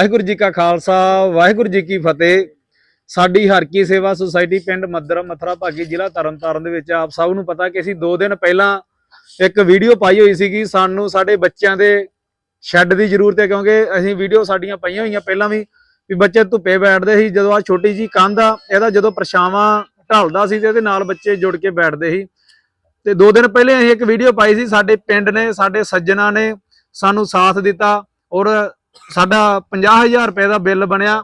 ਵਾਹਿਗੁਰੂ ਜੀ ਕਾ ਖਾਲਸਾ, ਵਾਹਿਗੁਰੂ ਜੀ ਕੀ ਫਤਿਹ। ਸਾਡੀ ਹਰਕੀ ਸੇਵਾ ਸੁਸਾਇਟੀ ਪਿੰਡ ਮੱਦਰ ਮਥਰਾ ਭਾਗੀ ਜ਼ਿਲ੍ਹਾ ਤਰਨਤਾਰਨ ਦੇ ਵਿੱਚ ਆਪ ਸਭ ਨੂੰ ਪਤਾ ਕਿ ਅਸੀਂ 2 ਦਿਨ ਪਹਿਲਾਂ ਇੱਕ ਵੀਡੀਓ ਪਾਈ ਹੋਈ ਸੀਗੀ। ਸਾਨੂੰ ਸਾਡੇ ਬੱਚਿਆਂ ਦੇ ਸ਼ੈੱਡ ਦੀ ਜ਼ਰੂਰਤ ਹੈ ਕਿਉਂਕਿ ਅਸੀਂ ਵੀਡੀਓ ਸਾਡੀਆਂ ਪਈਆਂ ਹੋਈਆਂ ਪਹਿਲਾਂ ਵੀ ਵੀ ਬੱਚੇ ਧੁੱਪੇ ਬੈਠਦੇ ਸੀ। ਜਦੋਂ ਆ ਛੋਟੀ ਜੀ ਕੰਧ ਆ, ਇਹਦਾ ਜਦੋਂ ਪਰਛਾਵਾਂ ਢਲਦਾ ਸੀ ਤੇ ਇਹਦੇ ਨਾਲ ਬੱਚੇ ਜੁੜ ਕੇ ਬੈਠਦੇ ਸੀ। ਤੇ 2 ਦਿਨ ਪਹਿਲੇ ਅਸੀਂ ਇੱਕ ਵੀਡੀਓ ਪਾਈ ਸੀ। ਸਾਡੇ ਪਿੰਡ ਨੇ, ਸਾਡੇ ਸੱਜਣਾ ਨੇ ਸਾਨੂੰ ਸਾਥ ਦਿੱਤਾ ਔਰ ਸਾਡਾ 50000 ਰੁਪਏ ਦਾ ਬਿੱਲ ਬਣਿਆ।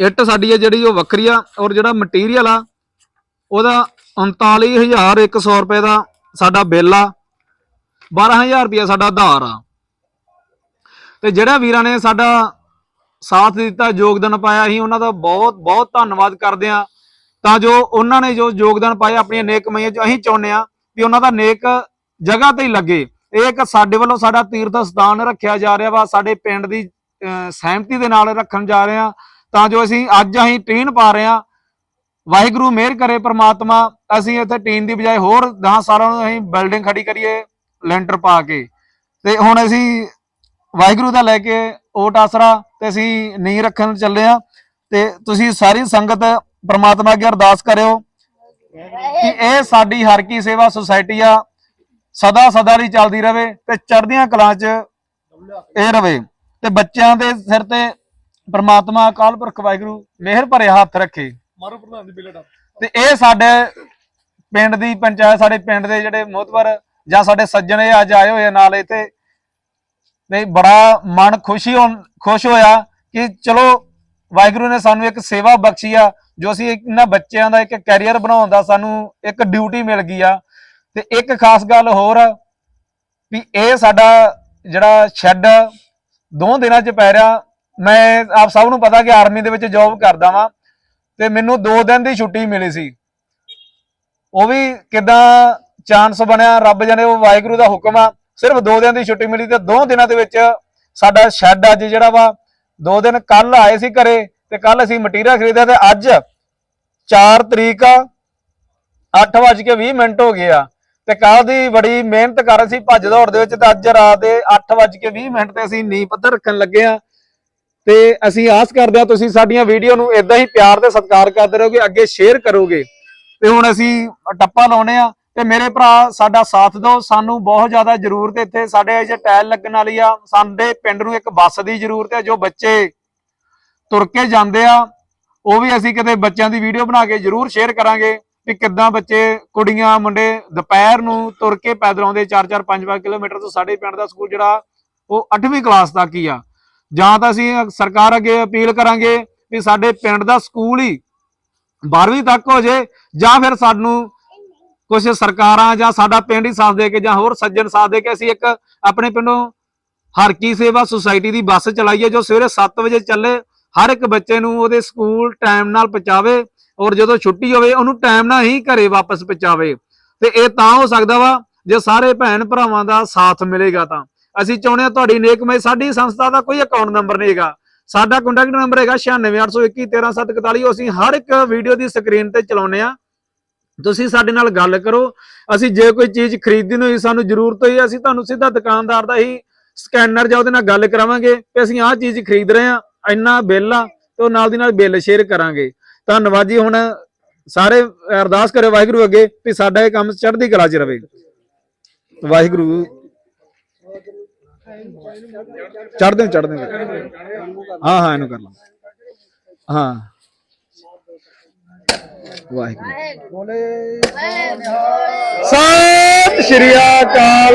ਇੱਟ ਸਾਡੀ ਹੈ ਜਿਹੜੀ ਉਹ ਵੱਖਰੀ ਆ ਔਰ ਜਿਹੜਾ ਮਟੀਰੀਅਲ ਆ, ਉਹਦਾ 39100 ਰੁਪਏ ਦਾ ਸਾਡਾ ਬਿੱਲ ਆ। 12000 ਰੁਪਏ ਸਾਡਾ ਆਧਾਰ ਆ। ਤੇ ਜਿਹੜਾ ਵੀਰਾਂ ਨੇ ਸਾਡਾ ਸਾਥ ਦਿੱਤਾ, ਯੋਗਦਾਨ ਪਾਇਆ ਅਸੀਂ ਉਹਨਾਂ ਦਾ ਬਹੁਤ ਬਹੁਤ ਧੰਨਵਾਦ ਕਰਦੇ ਆ ਤਾਂ ਜੋ ਉਹਨਾਂ ਨੇ ਜੋ ਯੋਗਦਾਨ ਪਾਇਆ, ਆਪਣੀਆਂ ਨੇਕ ਕਮਾਈਆਂ ਚ ਅਸੀਂ ਚਾਹੁੰਦੇ ਆ ਵੀ ਉਹਨਾਂ ਦਾ ਨੇਕ ਜਗ੍ਹਾ ਤੇ ਹੀ ਲੱਗੇ। ਇਹ ਇੱਕ ਸਾਡੇ ਵੱਲੋਂ ਸਾਡਾ ਤੀਰਥ ਸਥਾਨ ਰੱਖਿਆ ਜਾ ਰਿਹਾ ਵਾ ਸਾਡੇ ਪਿੰਡ ਦੀ ਅਹ, ਸਹਿਮਤੀ ਦੇ ਨਾਲ ਰੱਖਣ ਜਾ ਰਹੇ ਆ ਤਾਂ ਜੋ ਅਸੀਂ ਅੱਜ ਅਸੀਂ ਟੀਨ ਪਾ ਰਹੇ ਆ ਵਾਹਿਗੁਰੂ ਮਿਹਰ ਕਰੇ ਪ੍ਰਮਾਤਮਾ ਅਸੀਂ ਇੱਥੇ ਟੀਨ ਦੀ ਬਜਾਏ ਹੋਰ 10 ਸਾਲਾਂ ਨੂੰ ਅਸੀਂ ਬਿਲਡਿੰਗ ਖੜੀ ਕਰੀਏ ਲੈਂਟਰ ਪਾ ਕੇ। ਤੇ ਹੁਣ ਅਸੀਂ ਵਾਹਿਗੁਰੂ ਦਾ ਲੈ ਕੇ ਓਟ ਆਸਰਾ ਤੇ ਅਸੀਂ ਨੀਂਹ ਰੱਖਣ ਚੱਲੇ ਆ ਤੇ ਤੁਸੀਂ ਸਾਰੀ ਸੰਗਤ ਪ੍ਰਮਾਤਮਾ ਅੱਗੇ ਅਰਦਾਸ ਕਰਿਓ ਕਿ ਇਹ ਸਾਡੀ ਹਰ ਕੀ ਸੇਵਾ ਸੁਸਾਇਟੀ ਆ ਸਦਾ ਸਦਾ ਲਈ ਚੱਲਦੀ ਰਵੇ ਤੇ ਚੜ੍ਹਦੀਆਂ ਕਲਾਂ 'ਚ ਇਹ ਰਵੇ ਤੇ ਬੱਚਿਆਂ ਦੇ ਸਿਰ ਤੇ ਪ੍ਰਮਾਤਮਾ ਅਕਾਲ ਪੁਰਖ ਵਾਹਿਗੁਰੂ ਮਿਹਰ ਭਰੇ ਹੱਥ ਰੱਖੇ। ਮਾਰੋ ਪ੍ਰਧਾਨ ਦੀ ਬਿਲਟ ਤੇ ਇਹ ਸਾਡੇ ਪਿੰਡ ਦੀ ਪੰਚਾਇਤ ਸਾਡੇ ਪਿੰਡ ਦੇ ਜਿਹੜੇ ਮੋਹਤਵਰ ਜਾਂ ਸਾਡੇ ਸੱਜਣ ਇਹ ਅੱਜ ਆਏ ਹੋਏ ਨਾਲ ਇੱਥੇ। ਤੇ ਬੜਾ ਮਨ ਖੁਸ਼ੀ ਖੁਸ਼ ਹੋਇਆ ਕਿ ਚਲੋ ਵਾਹਿਗੁਰੂ ਨੇ ਸਾਨੂੰ ਇੱਕ ਸੇਵਾ ਬਖਸ਼ੀ ਆ ਜੋ ਅਸੀਂ ਇਹਨਾਂ ਬੱਚਿਆਂ ਦਾ ਇੱਕ ਕੈਰੀਅਰ ਬਣਾਉਣ ਦਾ ਸਾਨੂੰ ਇੱਕ ਡਿਊਟੀ ਮਿਲ ਗਈ ਆ। ਤੇ ਇੱਕ ਖਾਸ ਗੱਲ ਹੋਰ ਵੀ ਇਹ ਸਾਡਾ ਜਿਹੜਾ ਸ਼ੈੱਡ ਦੋ ਦਿਨਾਂ 'ਚ ਪੈ ਰਿਹਾ। ਮੈਂ ਆਪ ਸਭ ਨੂੰ ਪਤਾ ਕਿ ਆਰਮੀ ਦੇ ਵਿੱਚ ਜੌਬ ਕਰਦਾ ਵਾਂ ਤੇ ਮੈਨੂੰ 2 ਦਿਨ ਦੀ ਛੁੱਟੀ ਮਿਲੀ ਸੀ। ਉਹ ਵੀ ਕਿਦਾਂ ਚਾਂਸ ਬਣਿਆ, ਰੱਬ ਜਾਣੇ ਉਹ ਵਾਹਿਗੁਰੂ ਦਾ ਹੁਕਮ ਆ। ਸਿਰਫ 2 ਦਿਨ ਦੀ ਛੁੱਟੀ ਮਿਲੀ ਤੇ 2 ਦਿਨਾਂ ਦੇ ਵਿੱਚ ਸਾਡਾ ਸ਼ੈੱਡ ਅੱਜ ਜਿਹੜਾ ਵਾ 2 ਦਿਨ ਕੱਲ ਆਏ ਸੀ ਘਰੇ ਤੇ ਕੱਲ ਅਸੀਂ ਮਟੀਰੀਅਲ ਖਰੀਦਿਆ ਤੇ ਅੱਜ 4 ਤਰੀਕ 8:20 ਮਿੰਟ ਹੋ ਗਏ ਆ। ਤੇ ਕੱਲ ਦੀ ਬੜੀ ਮਿਹਨਤ ਕਰ ਰਹੇ ਸੀ ਭੱਜ ਦੌੜ ਦੇ ਵਿੱਚ ਤੇ ਅੱਜ ਰਾਤ ਦੇ 8:20 ਮਿੰਟ ਤੇ ਅਸੀਂ ਨੀਂਹ ਪੱਧਰ ਰੱਖਣ ਲੱਗੇ ਆ ਤੇ ਅਸੀਂ ਆਸ ਕਰਦੇ ਹਾਂ ਤੁਸੀਂ ਸਾਡੀਆਂ ਵੀਡੀਓ ਨੂੰ ਇਦਾਂ ਹੀ ਪਿਆਰ ਤੇ ਸਤਿਕਾਰ ਕਰਦੇ ਰਹੋਗੇ, ਅੱਗੇ ਸ਼ੇਅਰ ਕਰੋਗੇ। ਤੇ ਹੁਣ ਅਸੀਂ ਟੱਪਾ ਲਾਉਣੇ ਆ ਤੇ ਮੇਰੇ ਭਰਾ ਸਾਡਾ ਸਾਥ ਦਿਓ, ਸਾਨੂੰ ਬਹੁਤ ਜ਼ਿਆਦਾ ਜ਼ਰੂਰਤ ਇੱਥੇ। ਸਾਡੇ ਜੇ ਟਾਇਲ ਲੱਗਣ ਵਾਲੀ ਆ, ਸਾਡੇ ਪਿੰਡ ਨੂੰ ਇੱਕ ਬੱਸ ਦੀ ਜ਼ਰੂਰਤ ਹੈ, ਜੋ ਬੱਚੇ ਤੁਰ ਕੇ ਜਾਂਦੇ ਆ। ਉਹ ਵੀ ਅਸੀਂ ਕਿਤੇ ਬੱਚਿਆਂ ਦੀ ਵੀਡੀਓ ਬਣਾ ਕੇ ਜ਼ਰੂਰ ਸ਼ੇਅਰ ਕਰਾਂਗੇ। ਵੀ ਕਿੱਦਾਂ ਬੱਚੇ, ਕੁੜੀਆਂ, ਮੁੰਡੇ ਦੁਪਹਿਰ ਨੂੰ ਤੁਰ ਕੇ ਪੈਦਲ ਆਉਂਦੇ 4-4 5-5 ਕਿਲੋਮੀਟਰ ਤੋਂ ਸਾਡੇ ਪਿੰਡ ਦਾ ਸਕੂਲ ਜਿਹੜਾ, ਉਹ 8ਵੀਂ ਕਲਾਸ ਤੱਕ ਹੀ ਆ। ਜਾਂ ਤਾਂ ਅਸੀਂ ਸਰਕਾਰ ਅੱਗੇ ਅਪੀਲ ਕਰਾਂਗੇ ਵੀ ਸਾਡੇ ਪਿੰਡ ਦਾ ਸਕੂਲ ਹੀ 12ਵੀਂ ਤੱਕ ਹੋ ਜੇ, ਜਾਂ ਫਿਰ ਸਾਨੂੰ ਕੁਝ ਸਰਕਾਰਾਂ ਜਾਂ ਸਾਡਾ ਪਿੰਡ ਹੀ ਸਾਥ ਦੇ ਕੇ ਜਾਂ ਹੋਰ ਸੱਜਣ ਸਾਥ ਦੇ ਕੇ ਅਸੀਂ ਇੱਕ ਆਪਣੇ ਪਿੰਡੋਂ ਹਰ ਕੀ ਸੇਵਾ ਸੁਸਾਇਟੀ ਦੀ ਬੱਸ ਚਲਾਈਏ, ਜੋ ਸਵੇਰੇ 7 ਵਜੇ ਚੱਲੇ ਹਰ ਇੱਕ ਬੱਚੇ ਨੂੰ ਉਹਦੇ ਸਕੂਲ ਟਾਈਮ ਨਾਲ ਪਹੁੰਚਾਵੇ ਔਰ ਜਦੋਂ ਛੁੱਟੀ ਹੋਵੇ ਉਹਨੂੰ ਟਾਈਮ ਨਾਲ ਹੀ ਘਰੇ ਵਾਪਸ ਪਹੁੰਚਾਵੇ। ਤੇ ਇਹ ਤਾਂ ਹੋ ਸਕਦਾ ਵਾ, ਜੇ ਸਾਰੇ ਭੈਣ ਭਰਾਵਾਂ ਦਾ ਸਾਥ ਮਿਲੇਗਾ ਤਾਂ। ਅਸੀਂ ਚਾਹੁੰਦੇ ਹਾਂ ਤੁਹਾਡੀ ਨੇਕਮਈ ਸਾਡੀ ਸੰਸਥਾ ਦਾ ਕੋਈ ਅਕਾਊਂਟ ਨੰਬਰ ਨਹੀਂ ਹੈਗਾ। ਸਾਡਾ ਕੰਟੈਕਟ ਨੰਬਰ ਹੈਗਾ 9681211374 ਅਸੀਂ ਹਰ ਇੱਕ ਵੀਡੀਓ ਦੀ ਸਕਰੀਨ ਤੇ ਚਲਾਉਨੇ ਆ ਤੁਸੀਂ ਸਾਡੇ ਨਾਲ ਗੱਲ ਕਰੋ। ਅਸੀਂ ਜੇ ਕੋਈ ਚੀਜ਼ ਖਰੀਦਣੀ ਹੋਈ, ਸਾਨੂੰ ਜ਼ਰੂਰਤ ਹੋਈ, ਅਸੀਂ ਤੁਹਾਨੂੰ ਸਿੱਧਾ ਦੁਕਾਨਦਾਰ ਦਾ ਹੀ ਸਕੈਨਰ ਜਾਂ ਉਹਦੇ ਨਾਲ ਗੱਲ ਕਰਾਵਾਂਗੇ ਕਿ ਅਸੀਂ ਆਹ ਚੀਜ਼ ਖਰੀਦ ਰਹੇ ਆ ਇੰਨਾ ਬਿੱਲ ਆ ਤੇ ਉਹ ਨਾਲ ਦੀ ਨਾਲ ਬਿੱਲ ਸ਼ੇਅਰ ਕਰਾਂਗੇ। ਧੰਨਵਾਦ ਜੀ ਹੁਣ ਸਾਰੇ ਅਰਦਾਸ ਕਰਿਓ ਵਾਹਿਗੁਰੂ ਅੱਗੇ ਵੀ ਸਾਡਾ ਇਹ ਕੰਮ ਚੜ੍ਹਦੀ ਕਲਾ 'ਚ ਰਵੇ। ਵਾਹਿਗੁਰੂ। ਚੜ੍ਹਦੇ ਚੜ੍ਹਦੇ ਹਾਂ। ਹਾਂ ਇਹਨੂੰ ਕਰ ਲਾਂ ਹਾਂ। ਵਾਹਿਗੁਰੂ। ਬੋਲੇ। ਸਤਿ ਸ਼੍ਰੀ ਅਕਾਲ।